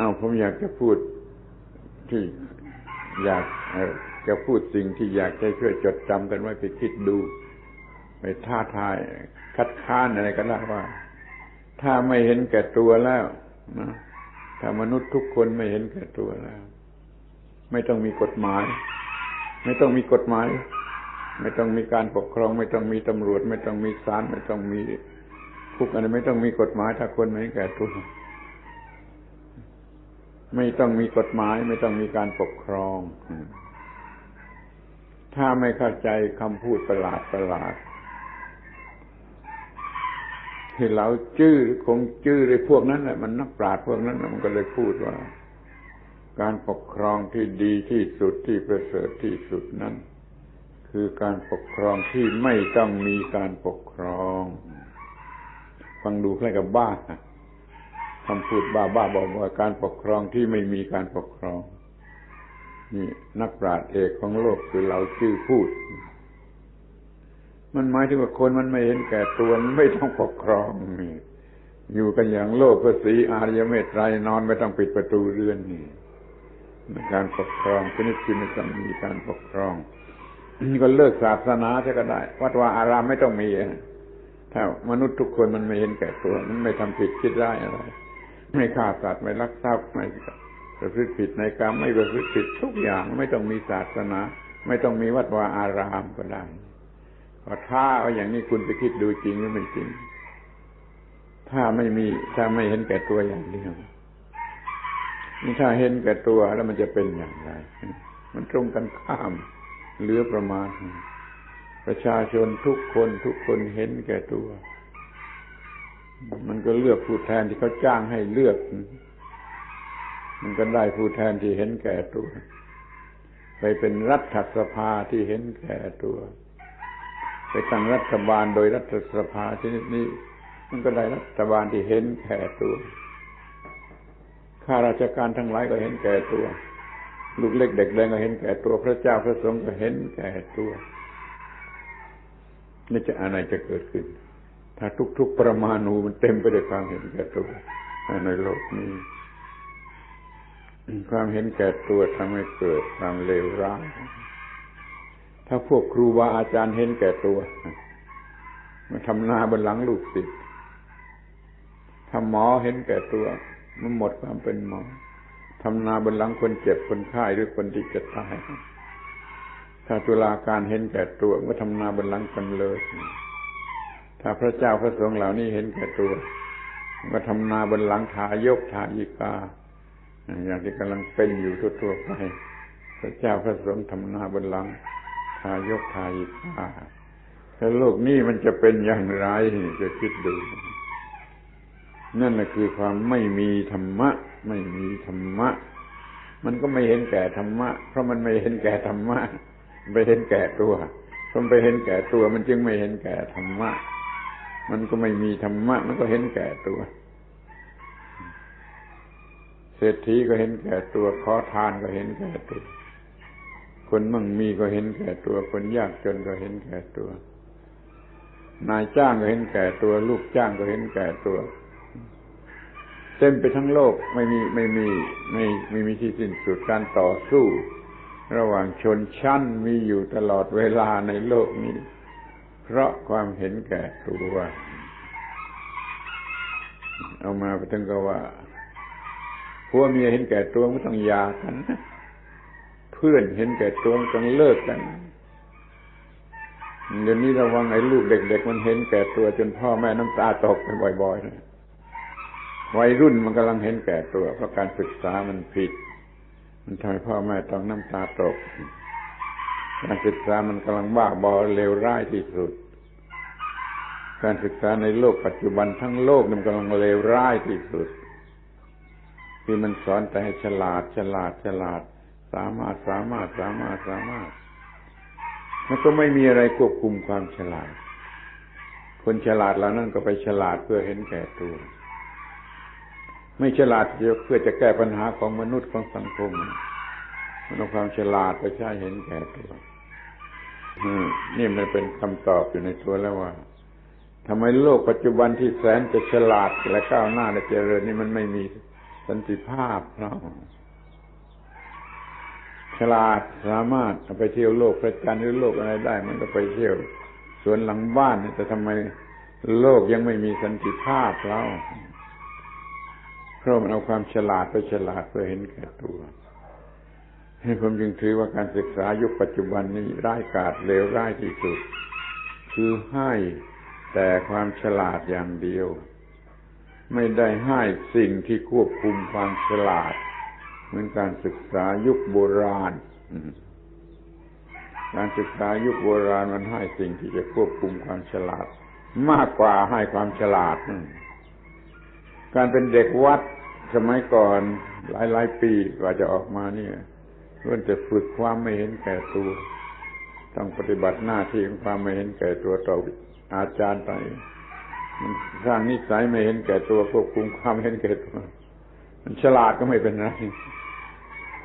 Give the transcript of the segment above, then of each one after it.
อ้าวผมอยากจะพูดที่อยากจะพูดสิ่งที่อยากจะช่วยจดจำกันไว้ไปคิดดู ไปท้าทาย คัดค้านอะไรก็ได้ว่า ถ้าไม่เห็นแก่ตัวแล้วนะถ้ามนุษย์ทุกคนไม่เห็นแก่ตัวแล้ว ไม่ต้องมีกฎหมาย ไม่ต้องมีกฎหมาย ไม่ต้องมีการปกครอง ไม่ต้องมีตำรวจ ไม่ต้องมีศาลไม่ต้องมีคุกอะไรไม่ต้องมีกฎหมายถ้าคนไม่เห็นแก่ตัว ไม่ต้องมีกฎหมาย ไม่ต้องมีการปกครอง ถ้าไม่เข้าใจคำพูดประหลาดประหลาดที่เราจื้อคงจื้อเลยพวกนั้นแหละมันนักปราชญ์พวกนั้นมันก็เลยพูดว่า การปกครองที่ดีที่สุดที่ประเสริฐที่สุดนั้น คือการปกครองที่ไม่ต้องมีการปกครอง ฟังดูคล้ายกับบ้า คำพูดบ้าบ้าบอกว่าการปกครองที่ไม่มีการปกครอง นี่นักปราชญ์เอกของโลกคือเราชื่อพูด มันหมายถึงว่าคนมันไม่เห็นแก่ตัวมันไม่ต้องปกครองนี่อยู่กันอย่างโลกภาษีอารยเมตไตรนอนไม่ต้องปิดประตูเรือนนี่การปกครองชนิดที่ไม่ต้องมีการปกครองก็เลิกศาสนาใช่ก็ได้ วัดวาอารามไม่ต้องมีถ้ามนุษย์ทุกคนมันไม่เห็นแก่ตัว มันไม่ทำผิดคิดได้อะไร ไม่ฆ่าสัตว์ไม่ลักทรัพย์ไม่ประพฤติผิดในกรรมไม่ประพฤติผิดทุกอย่างไม่ต้องมีศาสนา ไม่ต้องมีวัดวาอารามก็ได้พอถ้าเอาอย่างนี้คุณไปคิดดูจริงหรือไม่จริง ถ้าไม่มีถ้าไม่เห็นแก่ตัวอย่างเดียวนี่ถ้าเห็นแก่ตัวแล้วมันจะเป็นอย่างไร มันตรงกันข้ามเหลือประมาณ ประชาชนทุกคนทุกคนเห็นแก่ตัว มันก็เลือกผู้แทนที่เขาจ้างให้เลือก มันก็ได้ผู้แทนที่เห็นแก่ตัว ไปเป็นรัฐสภาที่เห็นแก่ตัว ไปตั้งรัฐบาลโดยรัฐสภาชนิดนี้ มันก็ได้รัฐบาลที่เห็นแก่ตัวข้าราชการทั้งหลายก็เห็นแก่ตัว ลูกเล็กเด็กแดงก็เห็นแก่ตัว พระเจ้าพระสงฆ์ก็เห็นแก่ตัวนี่จะอะไรจะเกิดขึ้น ถ้าทุก ๆ ประมาณูมันเต็มไปด้วยความเห็นแก่ตัวในโลกนี้ความเห็นแก่ตัวทำให้เกิดความเลวร้ายถ้าพวกครูบาอาจารย์เห็นแก่ตัวมาทำนาบนหลังลูกศิษย์ถ้าหมอเห็นแก่ตัว มันหมดความเป็นหมอทำนาบนหลังคนเจ็บคนไข้หรือคนที่จะตายถ้าตุลาการเห็นแก่ตัวก็ทำนาบนหลังจำเลย ถ้าพระเจ้าพระสงฆ์เหล่านี้เห็นแก่ตัวก็ทำนาบนหลังทายกทายิกา อย่างที่กำลังเป็นอยู่ทั่วๆไป พระเจ้าพระสงฆ์ทำนาบนหลังทายกทายิกาถ้าโลกนี้มันจะเป็นอย่างไรจะคิดดู นั่นแหละคือความไม่มีธรรมะ ไม่มีธรรมะ มันก็ไม่เห็นแก่ธรรมะ เพราะมันไม่เห็นแก่ธรรมะไปเห็นแก่ตัวเพราะไปเห็นแก่ตัว มันจึงไม่เห็นแก่ธรรมะ มันก็ไม่มีธรรมะ มันก็เห็นแก่ตัว เศรษฐีก็เห็นแก่ตัว ขอทานก็เห็นแก่ตัว คนมั่งมีก็เห็นแก่ตัว คนยากจนก็เห็นแก่ตัว นายจ้างก็เห็นแก่ตัว ลูกจ้างก็เห็นแก่ตัว เต็มไปทั้งโลกไม่มีไม่มีไม่ไม่มีที่สิ้นสุดการต่อสู้ ระหว่างชนชั้นมีอยู่ตลอดเวลาในโลกนี้ เพราะความเห็นแก่ตัวเอามาไปถึงก็ว่าผัวเมียเห็นแก่ตัวไม่ต้องยากันเพื่อนเห็นแก่ตัวต้องเลิกกันเดี๋ยวนี้ระวังไอ้ลูกเด็ก ๆ มันเห็นแก่ตัวจนพ่อแม่น้ำตาตกไปบ่อยๆนะวัยรุ่นมันกำลังเห็นแก่ตัว เพราะการศึกษามันผิด มันทำให้พ่อแม่ต้องน้ำตาตก การศึกษามันกำลังบ้าบอเลวร้ายที่สุด การศึกษาในโลกปัจจุบันทั้งโลกมันกำลังเลวร้ายที่สุด ที่มันสอนแต่ให้ฉลาดฉลาดฉลาด สามารถสามารถสามารถสามารถมันก็ไม่มีอะไรควบคุมความฉลาด คนฉลาดเหล่านั้นก็ไปฉลาดเพื่อเห็นแก่ตัว ไม่ฉลาดเพื่อจะแก้ปัญหาของมนุษย์ของสังคมมันเอาความฉลาดไปใช้เห็นแก่ตัว นี่มันเป็นคำตอบอยู่ในตัวแล้วว่าทำไมโลกปัจจุบันที่แสนจะฉลาดและก้าวหน้าและเจริญนี่มันไม่มีสันติภาพเราฉลาดสามารถไปเที่ยวโลกพระจันทร์หรือโลกอะไรได้ มันก็ไปเที่ยวสวนหลังบ้านแต่ทำไมโลกยังไม่มีสันติภาพเราเพราะมันเอาความฉลาดไปฉลาดเพื่อเห็นแก่ตัว ผมจึงถือว่าการศึกษายุคปัจจุบันนี้ร้ายกาจเลวร้ายที่สุด คือให้แต่ความฉลาดอย่างเดียว ไม่ได้ให้สิ่งที่ควบคุมความฉลาด เหมือนการศึกษายุคโบราณ การศึกษายุคโบราณมันให้สิ่งที่จะควบคุมความฉลาด มากกว่าให้ความฉลาด การเป็นเด็กวัดสมัยก่อนหลายหลายปีกว่าจะออกมาเนี่ย ล้วนจะฝึกความไม่เห็นแก่ตัว ต้องปฏิบัติหน้าที่ของความไม่เห็นแก่ตัวต่ออาจารย์ไปมันสร้างนิสัยไม่เห็นแก่ตัวควบคุมความเห็นแก่ตัว มันฉลาดก็ไม่เป็นไร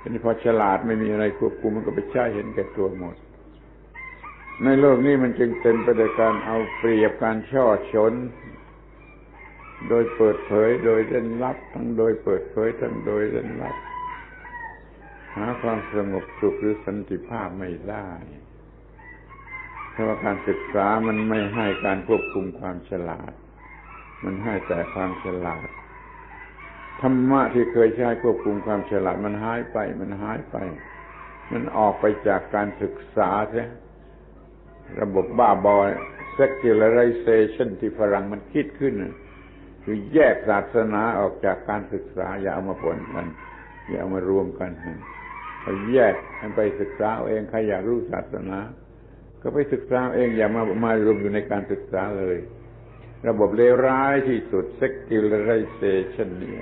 ทีนี้พอฉลาดไม่มีอะไรควบคุมมันก็ไปใช้เห็นแก่ตัวหมด ในโลกนี้มันจึงเต็มไปด้วยการเอาเปรียบการช่อชน โดยเปิดเผยโดยเล่นลับ ทั้งโดยเปิดเผยทั้งโดยเล่นลับ หาความสงบสุขหรือสันติภาพไม่ได้เพราะว่าการศึกษามันไม่ให้การควบคุมความฉลาด มันให้แต่ความฉลาดธรรมะที่เคยใช้ควบคุมความฉลาดมันหายไป มันหายไป มันออกไปจากการศึกษาใช่ระบบบ้าบอย secularization ที่ฝรั่งมันคิดขึ้น คือแยกศาสนาออกจากการศึกษา อย่าเอามาปนกัน อย่าเอามารวมกัน เขาแยกให้ไปศึกษาเองใครอยากรู้ศาสนา ก็ไปศึกษาเองอย่ามามารวมอยู่ในการศึกษาเลย ระบบเลวร้ายที่สุด secularization นี่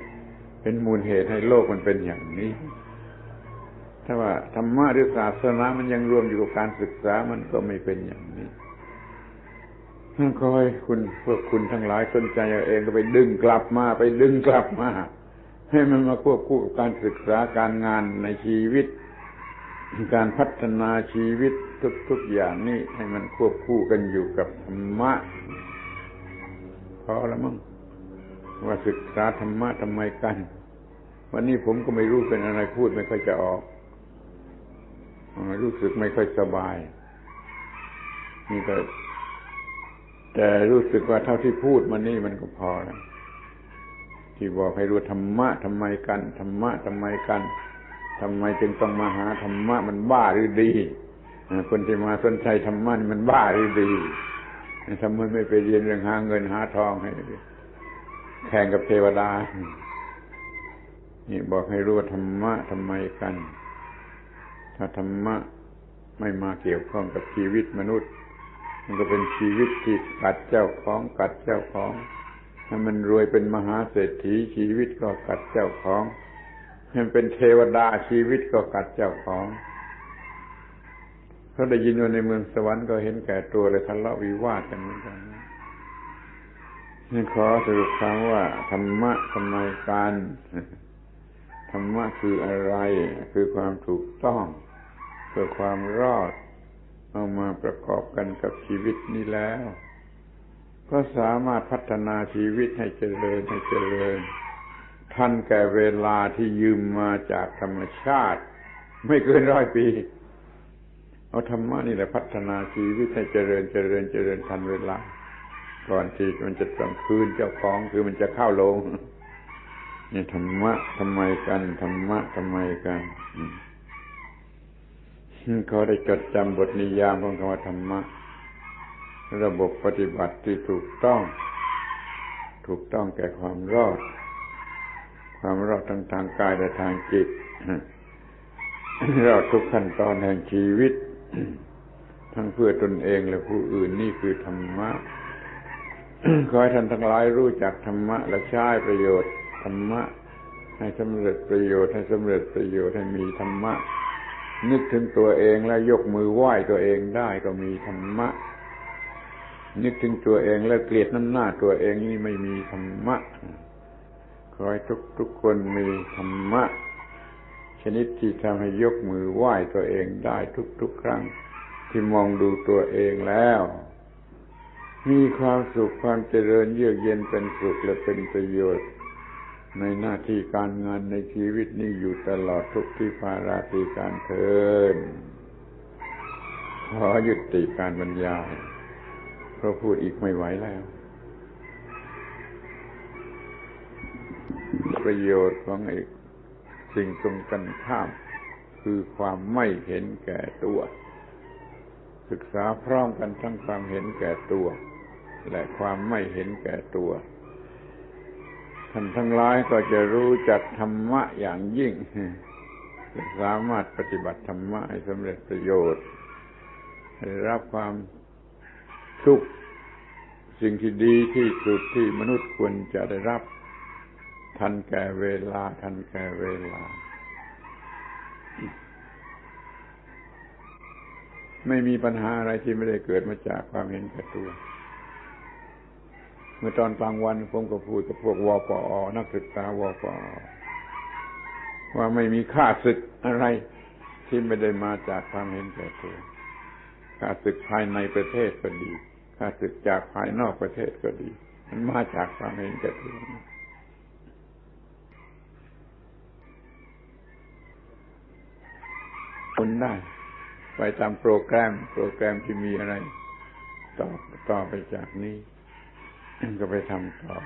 เป็นมูลเหตุให้โลกมันเป็นอย่างนี้ ถ้าว่าธรรมะหรือศาสนามันยังรวมอยู่กับการศึกษามันก็ไม่เป็นอย่างนี้ขอให้คุณพวกคุณทั้งหลายสนใจเอาเองก็ไปดึงกลับมา ไปดึงกลับมา ให้มันมาควบคู่กับการศึกษาการงานในชีวิต การพัฒนาชีวิตทุก ๆอย่างนี่ให้มันควบคู่กันอยู่กับธรรมะพอแล้วมั้งว่าศึกษาธรรมะทำไมกัน วันนี้ผมก็ไม่รู้เป็นอะไรพูดไม่ค่อยจะออกรู้สึกไม่ค่อยสบาย นี่ก็ แต่รู้สึกว่าเท่าที่พูดมานี่มันก็พอแล้ว ที่บอกให้รู้ธรรมะทำไมกันธรรมะทำไมกันทำไมจึงต้องมาหาธรรมะมันบ้าหรือดีคนที่มาสนใจธรรมะมันบ้าหรือดีทำไมไม่ไปเรียนเรื่องหาเงินหาทองให้แข่งกับเทวดา นี่บอกให้รู้ว่าธรรมะทำไมกัน ถ้าธรรมะไม่มาเกี่ยวข้องกับชีวิตมนุษย์ มันก็เป็นชีวิตที่กัดเจ้าของกัดเจ้าของ ถ้ามันรวยเป็นมหาเศรษฐีชีวิตก็กัดเจ้าของ ให้มันเป็นเทวดาชีวิตก็กัดเจ้าของเขาได้ยินว่าในเมืองสวรรค์ก็เห็นแก่ตัวเลยทะเลาะวิวาทกันเหมือนกันนี่ขอสรุปคำว่าธรรมะทำไมการธรรมะคืออะไร คือความถูกต้อง เพื่อความรอด เอามาประกอบกันกับชีวิตนี้แล้ว ก็สามารถพัฒนาชีวิตให้เจริญให้เจริญทันแก่เวลาที่ยืมมาจากธรรมชาติ ไม่เกินร้อยปี เอาธรรมะนี่แหละพัฒนาชีวิตให้เจริญเจริญเจริญทันเวลา ก่อนที่มันจะกลางคืนเจ้าของคือมันจะเข้าลงนี่ธรรมะทำไมกันธรรมะทำไมกันเขาได้จดจำบทนิยามของคำว่าธรรมะ ระบบปฏิบัติที่ถูกต้อง ถูกต้องแก่ความรอด ความรอดทั้งทางกายและทางจิตรอดทุกขั้นตอนแห่งชีวิต ทั้งเพื่อตนเองและผู้อื่นนี่คือธรรมะขอให้ท่านทั้งหลายรู้จักธรรมะ และใช้ประโยชน์ธรรมะ ให้สำเร็จประโยชน์ให้สำเร็จประโยชน์ให้มีธรรมะ นึกถึงตัวเองแล้วยกมือไหว้ตัวเองได้ก็มีธรรมะ นึกถึงตัวเองแล้วเกลียดน้ำหน้าตัวเองนี่ไม่มีธรรมะ ขอให้ทุกทุกคนมีธรรมะ ชนิดที่ทำให้ยกมือไหว้ตัวเองได้ทุกทุกครั้ง ที่มองดูตัวเองแล้ว มีความสุขความเจริญเยือกเย็นเป็นสุขและเป็นประโยชน์ ในหน้าที่การงานในชีวิตนี้อยู่ตลอดทุกที่ภาราตีการเทินขอยุติการบรรยาย เพราะพูดอีกไม่ไหวแล้ว ประโยชน์ของไอ้สิ่งตรงกันข้าม คือความไม่เห็นแก่ตัว ศึกษาพร้อมกันทั้งความเห็นแก่ตัว และความไม่เห็นแก่ตัวท่านทั้งหลายก็จะรู้จักธรรมะอย่างยิ่งสามารถปฏิบัติธรรมะให้สำเร็จประโยชน์ได้รับความ สุขสิ่งที่ดีที่สุดที่มนุษย์ควรจะได้รับ ทันแก่เวลา ทันแก่เวลา ไม่มีปัญหาอะไรที่ไม่ได้เกิดมาจากความเห็นแก่ตัว เมื่อตอนกลางวันผมก็พูดกับพวกวปอ นักศึกษาวปอ ว่าไม่มีค่าศึกอะไรที่ไม่ได้มาจากความเห็นแก่ตัว ค่าศึกภายในประเทศก็ดีค่าศึกจากภายนอกประเทศก็ดี มันมาจากความเห็นแก่ตัวคนได้ ไปตามโปรแกรม โปรแกรมที่มีอะไร ต่อต่อไปจากนี้ ก็ไปทำต่อ